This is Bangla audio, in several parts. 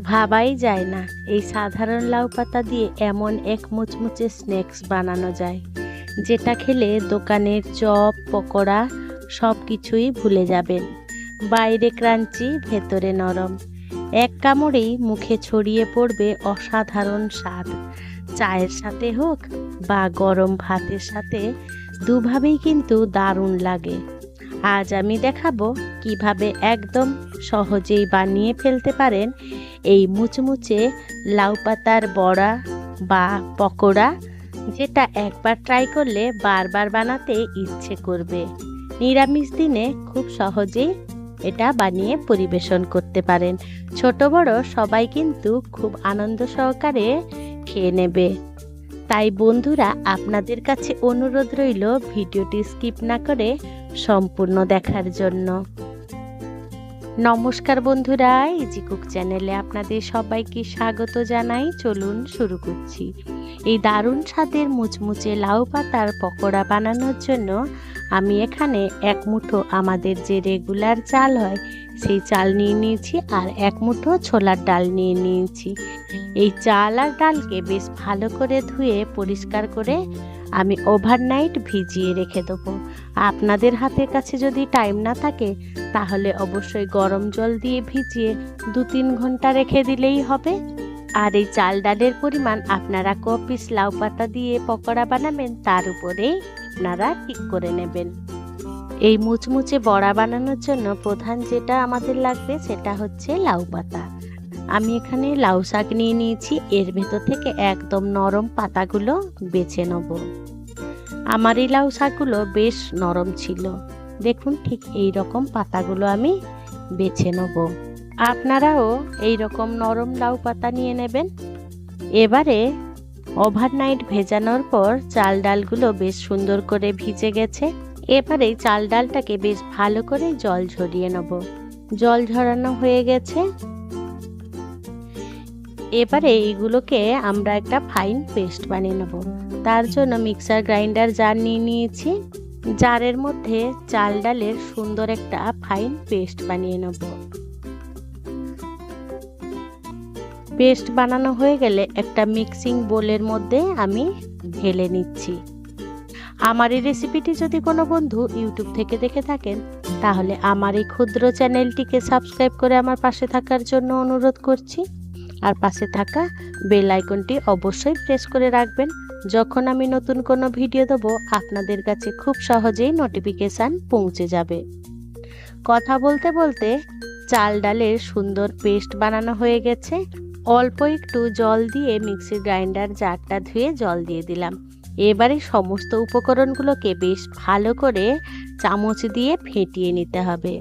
ভাবাই যায় না। এই সাধারণ লাউ পাতা দিয়ে এমন এক মুচমুচে স্ন্যাক্স বানানো যায়, যেটা খেলে দোকানের চপ, পকোড়া সব কিছুই ভুলে যাবেন। বাইরে ক্রাঞ্চি, ভেতরে নরম। এক কামড়েই মুখে ছড়িয়ে পড়বে অসাধারণ স্বাদ। চায়ের সাথে হোক বা গরম ভাতের সাথে, দুভাবেই কিন্তু দারুণ লাগে। আজ আমি দেখাবো কীভাবে একদম সহজেই বানিয়ে ফেলতে পারেন এই মুচমুচে লাউ পাতার বড়া বা পকোড়া, যেটা একবার ট্রাই করলে বারবার বানাতে ইচ্ছে করবে। নিরামিষ দিনে খুব সহজেই এটা বানিয়ে পরিবেশন করতে পারেন। ছোট বড় সবাই কিন্তু খুব আনন্দ সহকারে খেয়ে নেবে। তাই বন্ধুরা, আপনাদের কাছে অনুরোধ রইল, ভিডিওটি স্কিপ না করে সম্পূর্ণ দেখার জন্য। নমস্কার বন্ধুরা ইজি কুক চ্যানেলে আপনাদের সবাইকে স্বাগত জানাই। চলুন শুরু করছি। এই দারুণ স্বাদের মুচমুচে লাউ পাতার পকোড়া বানানোর জন্য আমি এখানে এক মুঠো আমাদের যে রেগুলার চাল হয়, সেই চাল নিয়ে নিয়েছি আর এক মুঠো ছোলার ডাল নিয়ে নিয়েছি। এই চাল আর ডালকে বেশ ভালো করে ধুয়ে পরিষ্কার করে আমি ওভারনাইট ভিজিয়ে রেখে দেবো। আপনাদের হাতের কাছে যদি টাইম না থাকে, তাহলে অবশ্যই গরম জল দিয়ে ভিজিয়ে দু তিন ঘণ্টা রেখে দিলেই হবে। আর এই চাল ডালের পরিমাণ আপনারা ক পিস লাউ পাতা দিয়ে পকোড়া বানাবেন, তার উপরেই আপনারা ঠিক করে নেবেন। এই মুচমুচে বড়া বানানোর জন্য প্রধান যেটা আমাদের লাগবে সেটা হচ্ছে লাউ পাতা। আমি এখানে লাউ শাক নিয়ে নিয়েছি, এর ভেতর থেকে একদম নরম পাতাগুলো বেছে নেব। আমার এই লাউ শাকগুলো বেশ নরম ছিল। দেখুন ঠিক এই রকম পাতাগুলো আমি বেছে নেব। আপনারাও এই রকম নরম লাউ পাতা নিয়ে নেবেন। এবারে ওভারনাইট ভেজানোর পর চাল ডালগুলো বেশ সুন্দর করে ভিজে গেছে। এবারে চাল ডালটাকে বেশ ভালো করে জল ঝরিয়ে নেব। জল ঝরানো হয়ে গেছে। এবারে এইগুলোকে আমরা একটা ফাইন পেস্ট বানিয়ে নেব। তার জন্য মিক্সার গ্রাইন্ডার জার নিয়ে নিয়েছি। জারের মধ্যে চাল ডালের সুন্দর একটা ফাইন পেস্ট বানিয়ে নেব। পেস্ট বানানো হয়ে গেলে একটা মিক্সিং বোলের মধ্যে আমি ঢেলে নিচ্ছি। আমার এই রেসিপিটি যদি কোনো বন্ধু ইউটিউব থেকে দেখে থাকেন, তাহলে আমার এই ক্ষুদ্র চ্যানেলটিকে সাবস্ক্রাইব করে আমার পাশে থাকার জন্য অনুরোধ করছি। আর পাশে থাকা বেল আইকনটি অবশ্যই প্রেস করে রাখবেন। যখন আমি নতুন কোনো ভিডিও দেবো, আপনাদের কাছে খুব সহজেই নোটিফিকেশান পৌঁছে যাবে। কথা বলতে বলতে চাল ডালের সুন্দর পেস্ট বানানো হয়ে গেছে। অল্প একটু জল দিয়ে মিক্সির গ্রাইন্ডার জারটা ধুয়ে জল দিয়ে দিলাম। এবারে সমস্ত উপকরণগুলোকে বেশ ভালো করে চামচ দিয়ে ফেটিয়ে নিতে হবে।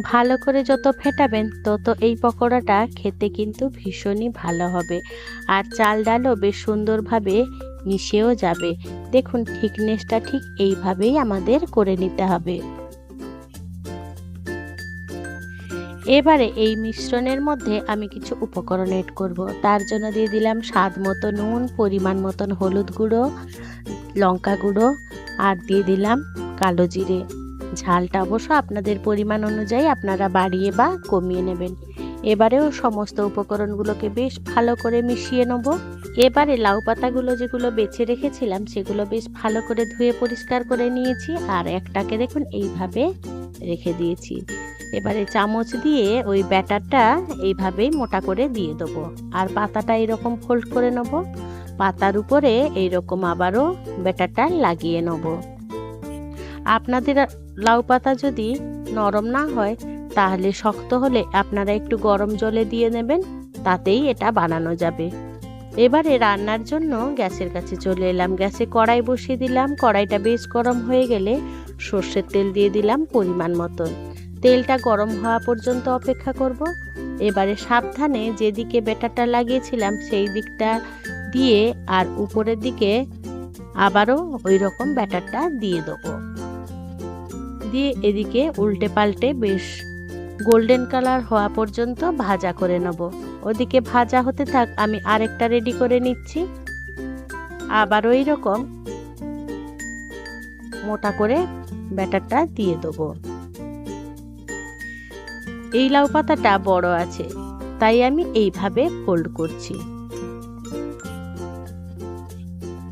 ভালো করে যত ফেটাবেন, তত এই পকোড়াটা খেতে কিন্তু ভীষণই ভালো হবে। আর চাল ডালও বেশ সুন্দরভাবে মিশেও যাবে। দেখুন, থিকনেসটা ঠিক এইভাবেই আমাদের করে নিতে হবে। এবারে এই মিশ্রণের মধ্যে আমি কিছু উপকরণ এড করব। তার জন্য দিয়ে দিলাম স্বাদ মতো নুন, পরিমাণ মতন হলুদ গুঁড়ো, লঙ্কা গুঁড়ো, আর দিয়ে দিলাম কালো জিরে। ঝালটা অবশ্য আপনাদের পরিমাণ অনুযায়ী আপনারা বাড়িয়ে বা কমিয়ে নেবেন। এবারেও সমস্ত উপকরণগুলোকে বেশ ভালো করে মিশিয়ে নেব। এবারে লাউ পাতাগুলো যেগুলো বেছে রেখেছিলাম, সেগুলো বেশ ভালো করে ধুয়ে পরিষ্কার করে নিয়েছি আর একটাকে দেখুন এইভাবে রেখে দিয়েছি। এবারে চামচ দিয়ে ওই ব্যাটারটা এইভাবেই মোটা করে দিয়ে দেবো আর পাতাটা এরকম ফোল্ড করে নেব। পাতার উপরে এইরকম আবারও ব্যাটারটা লাগিয়ে নেব। আপনাদের লাউ পাতা যদি নরম না হয়, তাহলে শক্ত হলে আপনারা একটু গরম জলে দিয়ে নেবেন, তাতেই এটা বানানো যাবে। এবারে রান্নার জন্য গ্যাসের কাছে চলে এলাম। গ্যাসে কড়াই বসিয়ে দিলাম। কড়াইটা বেশ গরম হয়ে গেলে সর্ষের তেল দিয়ে দিলাম পরিমাণ মতন। তেলটা গরম হওয়া পর্যন্ত অপেক্ষা করব। এবারে সাবধানে যেদিকে বেটারটা লাগিয়েছিলাম, সেই দিকটা দিয়ে আর উপরের দিকে আবারও ওই রকম ব্যাটারটা দিয়ে দেবো। দিয়ে এদিকে উল্টে পাল্টে বেশ গোল্ডেন কালার হওয়া পর্যন্ত ভাজা করে নেব। ওদিকে ভাজা হতে থাক, আমি আরেকটা রেডি করে নিচ্ছি। আবার ওই রকম মোটা করে ব্যাটারটা দিয়ে দেবো। এই লাউ পাতাটা বড় আছে, তাই আমি এইভাবে ফোল্ড করছি।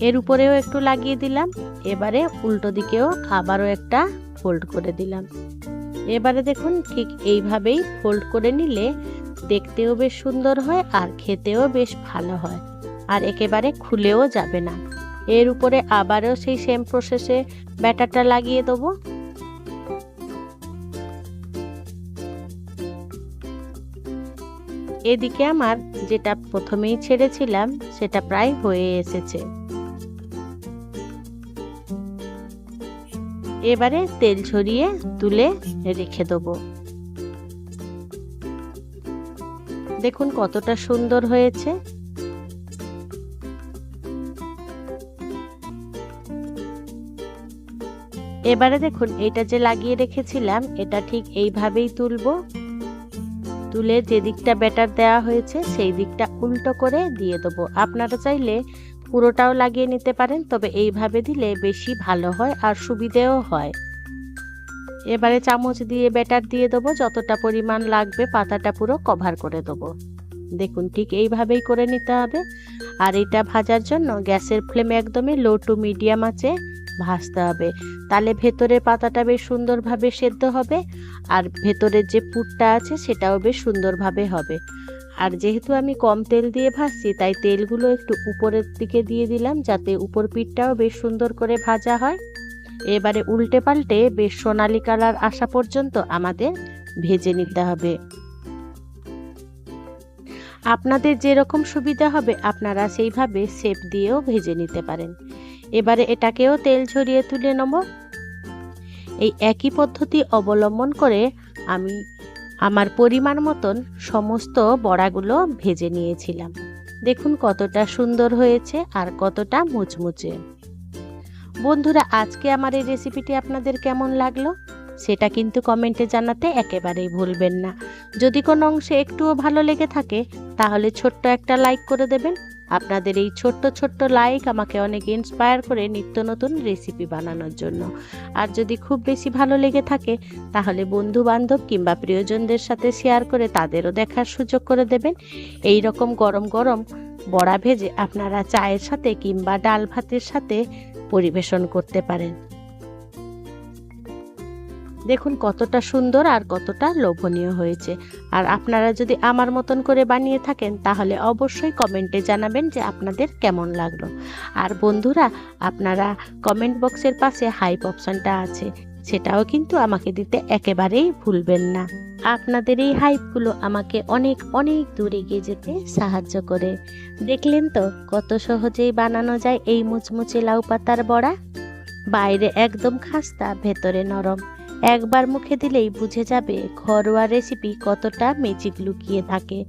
এর উপরেও একটু লাগিয়ে দিলাম, এবারে উল্টো দিকেও আবারও একটা ফোল্ড করে দিলাম। এবারে দেখুন ঠিক এইভাবেই ফোল্ড করে নিলে দেখতেও বেশ সুন্দর হয় আর খেতেও বেশ ভালো হয় আর একেবারে খুলেও যাবে না। এর উপরে আবারও সেই সেম প্রসেসে ব্যাটারটা লাগিয়ে দেবো। এদিকে আমার যেটা প্রথমেই ছেড়েছিলাম সেটা প্রায় হয়ে এসেছে। এবারে তেল ছড়িয়ে তুলে রেখে দেবো। দেখুন কতটা সুন্দর হয়েছে। এবারে দেখুন এটা যে লাগিয়ে রেখেছিলাম, এটা ঠিক এইভাবেই তুলবো। তুলে যে দিকটা ব্যাটার দেওয়া হয়েছে, সেই দিকটা উল্টো করে দিয়ে দেবো। আপনারা চাইলে পুরোটাও লাগিয়ে নিতে পারেন, তবে এইভাবে দিলে বেশি ভালো হয় আর সুবিধেও হয়। এবারে চামচ দিয়ে ব্যাটার দিয়ে দেবো, যতটা পরিমাণ লাগবে পাতাটা পুরো কভার করে দেবো। দেখুন, ঠিক এইভাবেই করে নিতে হবে। আর এটা ভাজার জন্য গ্যাসের ফ্লেম একদমই লো টু মিডিয়াম আছে ভাজতে হবে। তাহলে ভেতরে পাতাটা বেশ সুন্দরভাবে সেদ্ধ হবে, আর ভেতরের যে পুরটা আছে সেটাও বেশ সুন্দরভাবে হবে। আর যেহেতু আমি কম তেল দিয়ে ভাজছি, তাই তেলগুলো একটু উপরের দিকে দিয়ে দিলাম যাতে উপর পিঠটাও বেশ সুন্দর করে ভাজা হয়। এবারে উল্টে পাল্টে বেশ সোনালি কালার আসা পর্যন্ত আমাদের ভেজে নিতে হবে। আপনাদের যেরকম সুবিধা হবে, আপনারা সেইভাবে শেপ দিয়েও ভেজে নিতে পারেন। এবারে এটাকেও তেল ছড়িয়ে তুলে নেব। এই একই পদ্ধতি অবলম্বন করে আমি আমার পরিমাণ মতন সমস্ত বড়াগুলো ভেজে নিয়েছিলাম। দেখুন কতটা সুন্দর হয়েছে আর কতটা মুচমুচে। বন্ধুরা, আজকে আমার এই রেসিপিটি আপনাদের কেমন লাগল? সেটা কিন্তু কমেন্টে জানাতে একেবারেই ভুলবেন না। যদি কোনো অংশে একটুও ভালো লেগে থাকে, তাহলে ছোট্ট একটা লাইক করে দেবেন। আপনাদের এই ছোট্ট ছোট্ট লাইক আমাকে অনেক ইন্সপায়ার করে নিত্য নতুন রেসিপি বানানোর জন্য। আর যদি খুব বেশি ভালো লেগে থাকে, তাহলে বন্ধু বান্ধব কিংবা প্রিয়জনদের সাথে শেয়ার করে তাদেরও দেখার সুযোগ করে দেবেন। এই রকম গরম গরম বড়া ভেজে আপনারা চায়ের সাথে কিংবা ডাল ভাতের সাথে পরিবেশন করতে পারেন। দেখুন কতটা সুন্দর আর কতটা লোভনীয় হয়েছে। আর আপনারা যদি আমার মতন করে বানিয়ে থাকেন, তাহলে অবশ্যই কমেন্টে জানাবেন যে আপনাদের কেমন লাগল। আর বন্ধুরা, আপনারা কমেন্ট বক্সের পাশে হাইপ অপশানটা আছে, সেটাও কিন্তু আমাকে দিতে একেবারেই ভুলবেন না। আপনাদের এই হাইপগুলো আমাকে অনেক অনেক দূরে এগিয়ে যেতে সাহায্য করে। দেখলেন তো কত সহজেই বানানো যায় এই মুচমুচে লাউ পাতার বড়া? বাইরে একদম খাস্তা, ভেতরে নরম। একবার মুখে দিলেই বুঝে যাবে ঘরোয়া রেসিপি কতটা ম্যাজিক লুকিয়ে থাকে।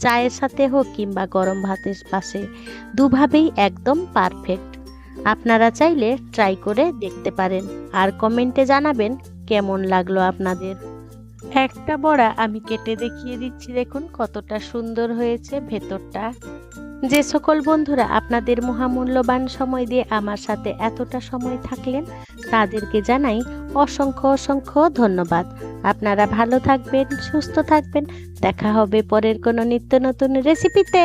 চায়ের সাথে হোক কিংবা গরম ভাতের পাশে, দুভাবেই একদম পারফেক্ট আপনারা চাইলে ট্রাই করে দেখতে পারেন আর কমেন্টে জানাবেন কেমন লাগল আপনাদের। একটা বড়া আমি কেটে দেখিয়ে দিচ্ছি দেখুন কতটা সুন্দর হয়েছে ভেতরটা। যে সকল বন্ধুরা আপনাদের মহামূল্যবান সময় দিয়ে আমার সাথে এতটা সময় থাকলেন, তাদেরকে জানাই অসংখ্য অসংখ্য ধন্যবাদ। আপনারা ভালো থাকবেন, সুস্থ থাকবেন। দেখা হবে পরের কোনো নিত্য নতুন রেসিপিতে